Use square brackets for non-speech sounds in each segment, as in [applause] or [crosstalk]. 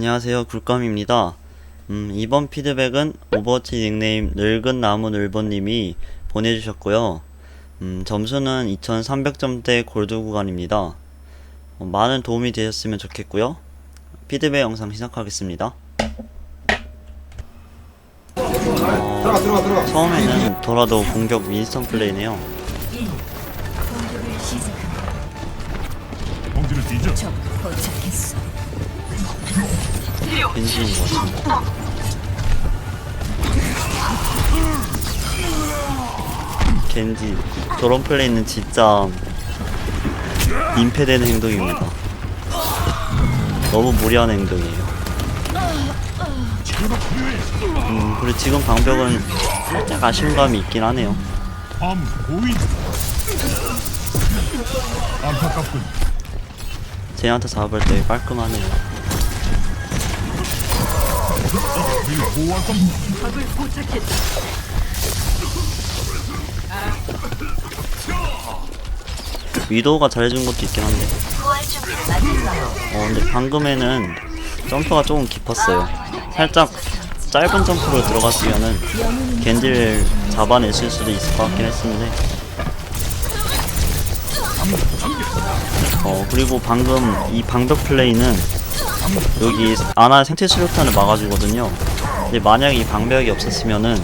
안녕하세요. 굴감입니다. 음, 이번 피드백은 오버워치 닉네임 늙은 나무 늘보님이 보내주셨고요. 음, 점수는 2300점대 골드 구간입니다. 어, 많은 도움이 되셨으면 좋겠고요. 피드백 영상 시작하겠습니다. 들어가 처음에는 도라도 공격 윈스턴 플레이네요. 공격을 뒤져 적 도착했어. 벤지인 것 같은데 겐지 저런 플레이는 진짜 민폐되는 행동입니다. 너무 무리한 행동이에요. 음, 그리고 지금 방벽은 살짝 아쉬운 감이 있긴 하네요. 쟤한테 잡을 때 깔끔하네요 늘 보호할 겁니다 위도우가 잘해준 것도 있긴 한데. 어 근데 방금에는 점프가 조금 깊었어요. 살짝 짧은 점프로 들어갔으면은 겐지를 잡아냈을 수도 있을 것 같긴 했는데. 어 그리고 방금 이 방벽 플레이는 여기 아나 생체 수류탄을 막아주거든요. 근데 만약 이 방벽이 없었으면은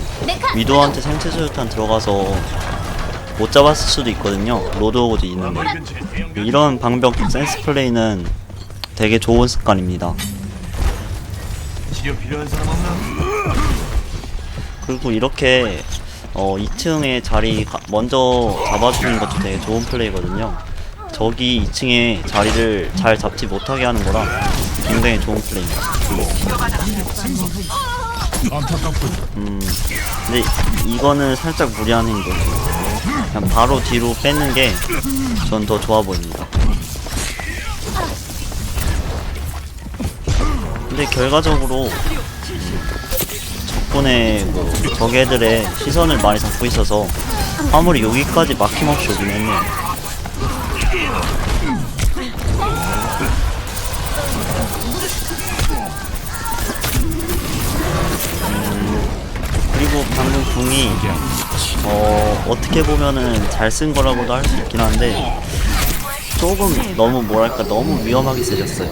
위도우한테 생체 수류탄 들어가서 못 잡았을 수도 있거든요. 로드오고도 있는데. 이런 방벽 센스 플레이는 되게 좋은 습관입니다? 그리고 이렇게 어 2층에 자리 가- 먼저 잡아주는 것도 되게 좋은 플레이거든요 저기 2층에 자리를 잘 잡지 못하게 하는 거라 굉장히 좋은 플레이입니다. 음 근데 이거는 살짝 무리한 행동이에요. 그냥 바로 뒤로 빼는 게 전 더 좋아 보입니다. 근데 결과적으로 적군의 뭐 적애들의 시선을 많이 잡고 있어서 화물이 여기까지 막힘없이 오긴 했네요 방금 궁이 어 어떻게 보면은 잘 쓴 거라고도 할 수 있긴 한데 조금 너무 뭐랄까 너무 위험하게 쓰셨어요.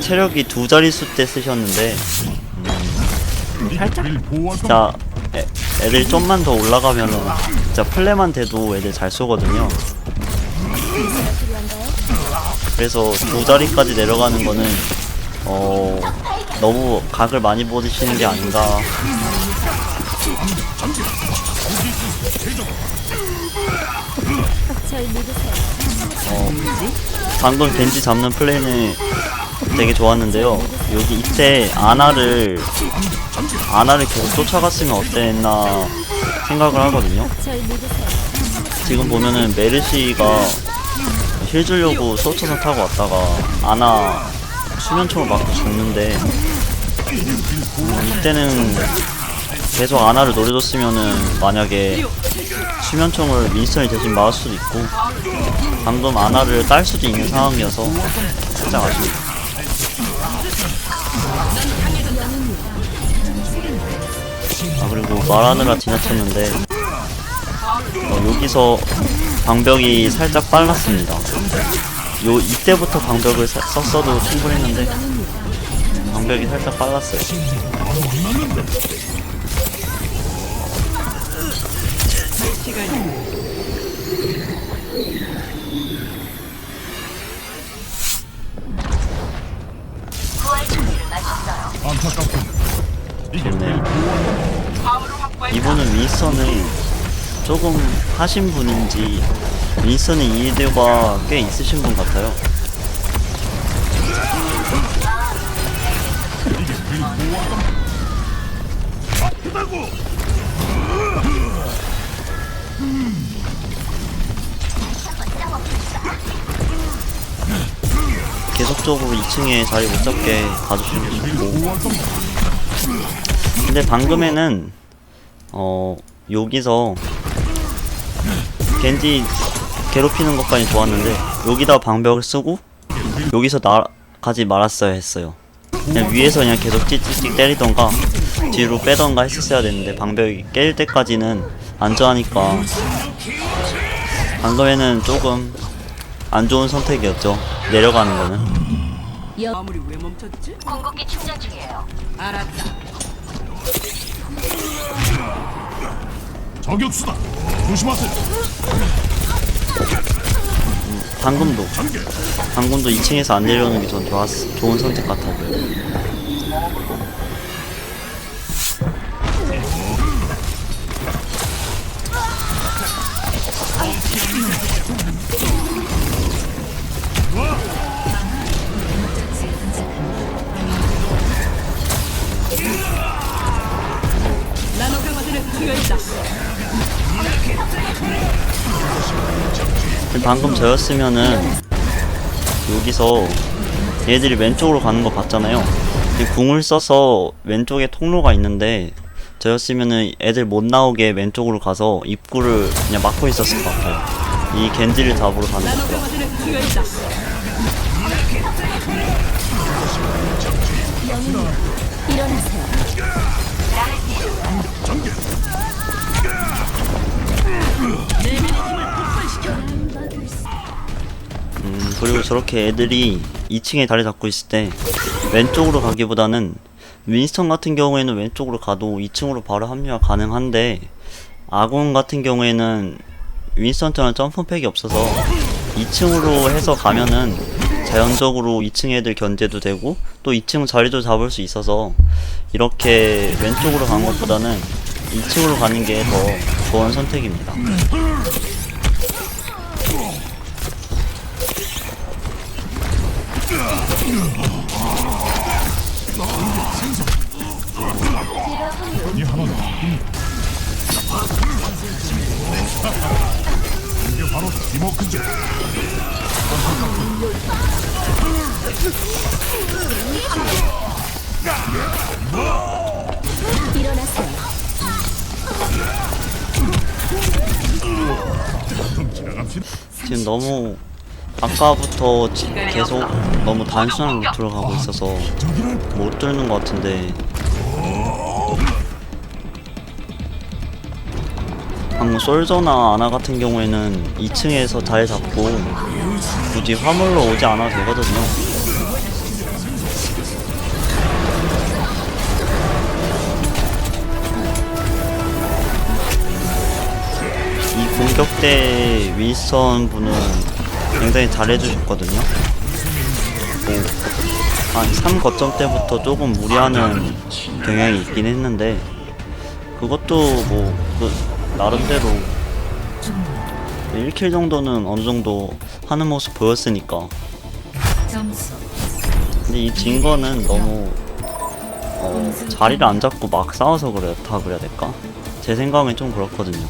체력이 두 자릿수 때 쓰셨는데 겁니다 진짜 애, 애들 좀만 더 올라가면은 진짜 플레만 돼도 애들 잘 쏘거든요. 그래서 두 자리까지 내려가는 거는 어 너무 각을 많이 보시는 게 아닌가. 어, 방금 벤지 잡는 플레이는 되게 좋았는데요. 여기 이때 아나를 아나를 계속 쫓아갔으면 어땠나 생각을 하거든요. 지금 보면은 메르시가 힐 주려고 소초선 타고 왔다가 아나 수면총을 맞고 죽는데 음, 이때는 계속 아나를 노려줬으면은 만약에 수면총을 윈스턴이 대신 막을 수도 있고 방금 아나를 딸 수도 있는 상황이어서 살짝 아쉽다. 아 그리고 말하느라 지나쳤는데 어, 여기서 방벽이 살짝 빨랐습니다. 요 이때부터 방벽을 사- 썼어도 충분했는데 방벽이 살짝 빨랐어요. 좋네요. 이분은 윈스턴을 조금 하신 분인지 윈스턴의 이해도가 꽤 있으신 분 같아요. 계속적으로 2층에 자리 못 잡게 가주시는 게늘 좋고 근데 방금에는 어 여기서 겐지 괴롭히는 것까지 좋았는데 여기다 방벽을 쓰고 여기서 나 가지 말았어야 했어요 그냥 위에서 그냥 계속 찌찌찌 때리던가 뒤로 빼던가 했었어야 됐는데 방벽이 깰 때까지는 안전하니까 방금에는 조금 안 좋은 선택이었죠 내려가는 거는 아무리 왜 멈췄지? 공격기 충전 중이에요. 알았다. 저격수다. 조심하세요. 전개. 방금도 2층에서 안 내려오는 게 전 좋았어 좋은 선택 같아 보여요 나노 강화제는 투여했다. 방금 저였으면은 여기서 얘들이 왼쪽으로 가는 거 봤잖아요. 이 궁을 써서 왼쪽에 통로가 있는데 저였으면은 애들 못 나오게 왼쪽으로 가서 입구를 그냥 막고 있었을 것 같아요. 이 겐지를 잡으러 가는 투여했다. 일어나세요. 그리고 저렇게 애들이 2층에 자리 잡고 있을 때 왼쪽으로 가기보다는 윈스턴 같은 경우에는 왼쪽으로 가도 2층으로 바로 합류가 가능한데 아군 같은 경우에는 윈스턴처럼 점프팩이 없어서 2층으로 해서 가면은 자연적으로 2층 애들 견제도 되고 또 2층 자리도 잡을 수 있어서 이렇게 왼쪽으로 간 것보다는 2층으로 가는 게 더 좋은 선택입니다. 지금 너무 아까부터 지- 계속 너무 단순한 루트로 가고 있어서 못 뚫는 것 같은데. 방금 솔저나 아나 같은 경우에는 2층에서 자리 잡고 굳이 화물로 오지 않아도 되거든요. 이 공격 때 윈스턴 분은 굉장히 잘해주셨거든요. 뭐, 한 3거점 때부터 조금 무리하는 경향이 있긴 했는데 그것도 뭐 그 나름대로 1킬 정도는 어느 정도 하는 모습 보였으니까. 근데 이 진 거는 너무 어, 자리를 안 잡고 막 싸워서 그렇다 그래야 될까? 제 생각엔 좀 그렇거든요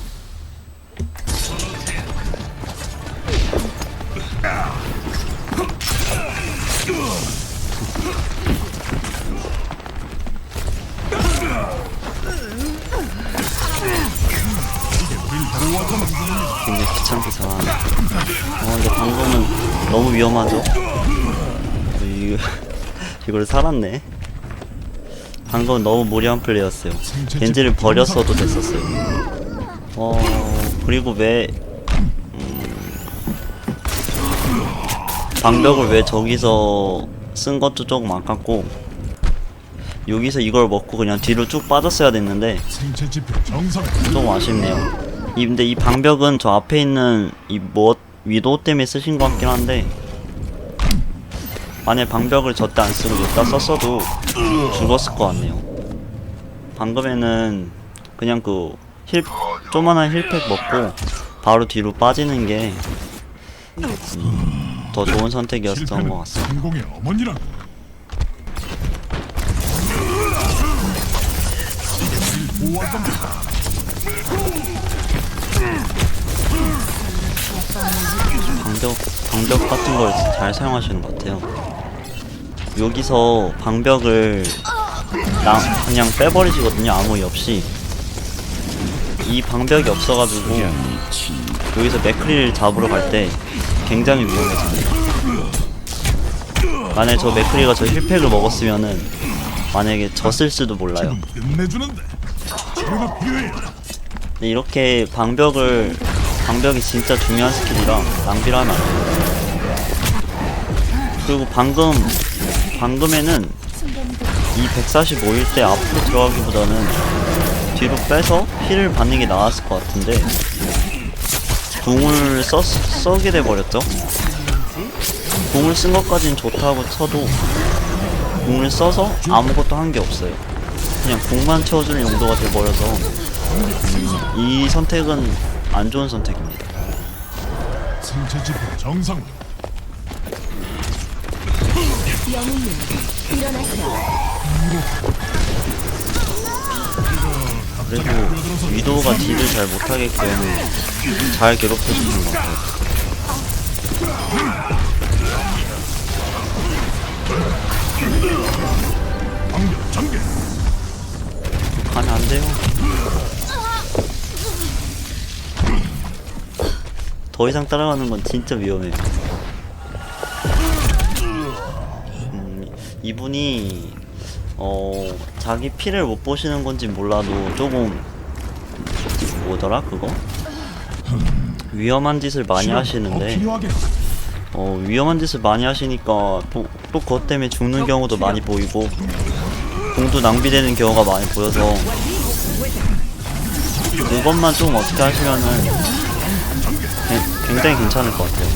위험하죠? 이거, 이걸 살았네. 방금 너무 무리한 플레이였어요. 겐지를 버렸어도 됐었어요. 어, 그리고 왜, 음, 방벽을 왜 저기서 쓴 것도 조금 아깝고, 여기서 이걸 먹고 그냥 뒤로 쭉 빠졌어야 됐는데. 좀 아쉽네요. 이 근데 이 방벽은 저 앞에 있는 이 뭐 위도 때문에 쓰신 것 같긴 한데 만약 방벽을 저때 안 쓰고 여기다 썼어도 죽었을 것 같네요. 방금에는 그냥 그 힐 조만한 힐팩 먹고 바로 뒤로 빠지는 게더 좋은 선택이었던 것 같습니다. 방벽 방벽 같은 걸 잘 사용하시는 것 같아요. 여기서 방벽을 나 그냥 빼버리시거든요. 아무 이 없이 이 방벽이 없어가지고 여기서 맥크리를 잡으러 갈 때 굉장히 위험해집니다. 만약에 저 맥크리가 저 힐팩을 먹었으면은 만약에 졌을 수도 몰라요 이렇게 방벽을 방벽이 진짜 중요한 스킬이라 낭비를 하면 안 돼요 그리고 방금 방금에는 이 145일 때 앞으로 들어가기보다는 뒤로 빼서 힐을 받는 게 나았을 것 같은데 궁을 써, 써게 돼버렸죠 궁을 쓴 것까진 좋다고 쳐도 궁을 써서 아무것도 한 게 없어요 그냥 궁만 채워주는 용도가 돼버려서 이 선택은 안 좋은 선택입니다. 정상. 영웅님 일어나세요. 그래도 위도우가 딜을 잘 못하게끔 잘 괴롭혀주는 것 같아요. 가면 안 돼요. 더 이상 따라가는 건 진짜 위험해요. 이분이 어 자기 피를 못 보시는 건지 몰라도 조금 뭐더라 그거 위험한 짓을 많이 하시는데. 어 위험한 짓을 많이 하시니까 또, 또 그것 때문에 죽는 경우도 많이 보이고 공도 낭비되는 경우가 많이 보여서 그것만 좀 어떻게 하시면은 개- 굉장히 괜찮을 것 같아요.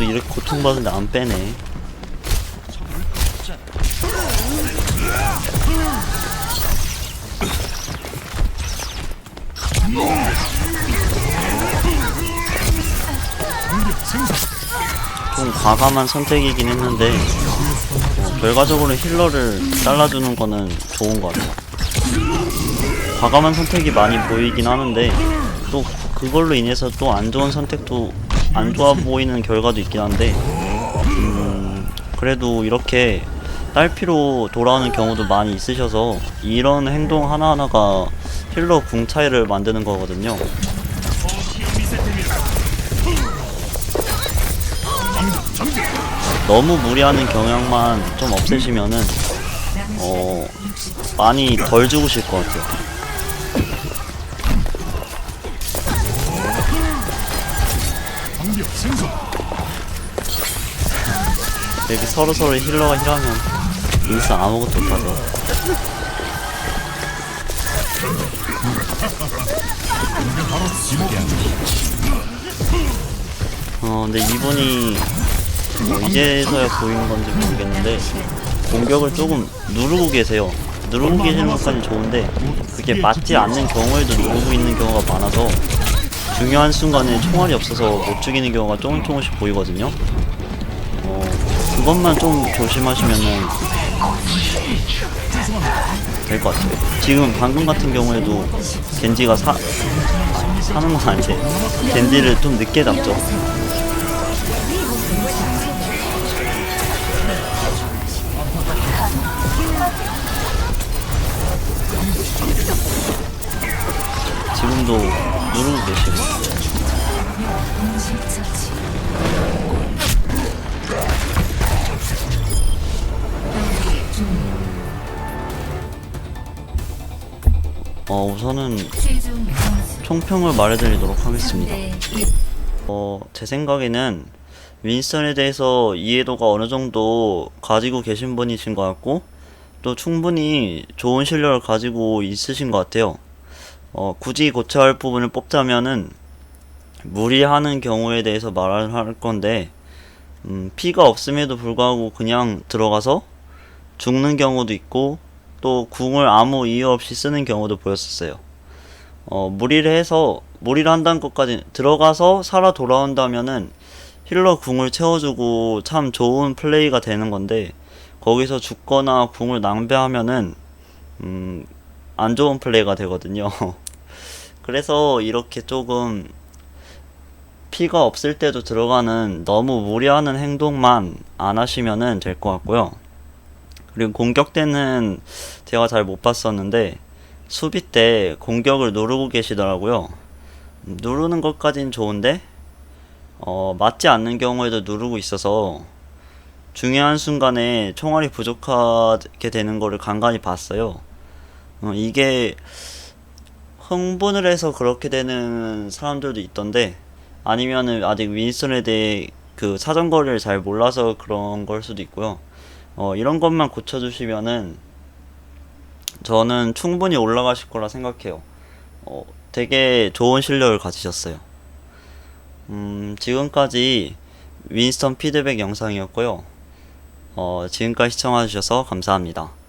이도우도 이렇게 고통받는데 안 빼네. 좀 과감한 선택이긴 했는데 어, 결과적으로 힐러를 잘라주는 거는 좋은 것 같아요. 과감한 선택이 많이 보이긴 하는데 또 그걸로 인해서 또 안 좋은 선택도 안 좋아 보이는 결과도 있긴 한데 음, 그래도 이렇게 딸피로 돌아오는 경우도 많이 있으셔서 이런 행동 하나하나가 힐러 궁 차이를 만드는 거거든요. 너무 무리하는 경향만 좀 없애시면은 어 많이 덜 죽으실 것 같아요. 여기 서로 서로 힐러가 힐하면 인상 아무것도 못하죠. 어 근데 이분이 뭐 이제서야 보이는 건지 모르겠는데 공격을 조금 누르고 계세요. 누르고 계시는 것까지 좋은데 그게 맞지 않는 경우에도 누르고 있는 경우가 많아서 중요한 순간에 총알이 없어서 못 죽이는 경우가 조금 조금씩 보이거든요. 어 그것만 좀 조심하시면은 될 것 같아요. 지금 방금 같은 경우에도 겐지가 사 사는 건 아닌데 겐지를 좀 늦게 잡죠. 지금도 누르고 계시고 어 우선은 총평을 말해드리도록 하겠습니다. 네, 어, 제 생각에는 윈스턴에 대해서 이해도가 어느 정도 가지고 계신 분이신 것 같고, 또 충분히 좋은 실력을 가지고 있으신 것 같아요. 어, 굳이 고쳐야 할 부분을 뽑자면은, 무리하는 경우에 대해서 말을 할 건데, 음, 피가 없음에도 불구하고 그냥 들어가서 죽는 경우도 있고, 또 궁을 아무 이유 없이 쓰는 경우도 보였었어요. 어, 무리를 해서 무리를 한다는 것까지 들어가서 살아 돌아온다면은 힐러 궁을 채워주고 참 좋은 플레이가 되는 건데 거기서 죽거나 궁을 낭비하면은 음 안 좋은 플레이가 되거든요. [laughs] 그래서 이렇게 조금 피가 없을 때도 들어가는 너무 무리하는 행동만 안 하시면은 될 것 같고요. 그리고 공격 때는 제가 잘 못 봤었는데 수비 때 공격을 누르고 계시더라고요. 음, 누르는 것까진 좋은데 어, 맞지 않는 경우에도 누르고 있어서 중요한 순간에 총알이 부족하게 되는 거를 간간히 봤어요. 어, 이게 흥분을 해서 그렇게 되는 사람들도 있던데 아니면은 아직 윈스턴에 대해 그 사정거리를 잘 몰라서 그런 걸 수도 있고요. 어, 이런 것만 고쳐주시면은 저는 충분히 올라가실 거라 생각해요. 어, 되게 좋은 실력을 가지셨어요. 음, 지금까지 윈스턴 피드백 영상이었고요. 어, 지금까지 시청해주셔서 감사합니다.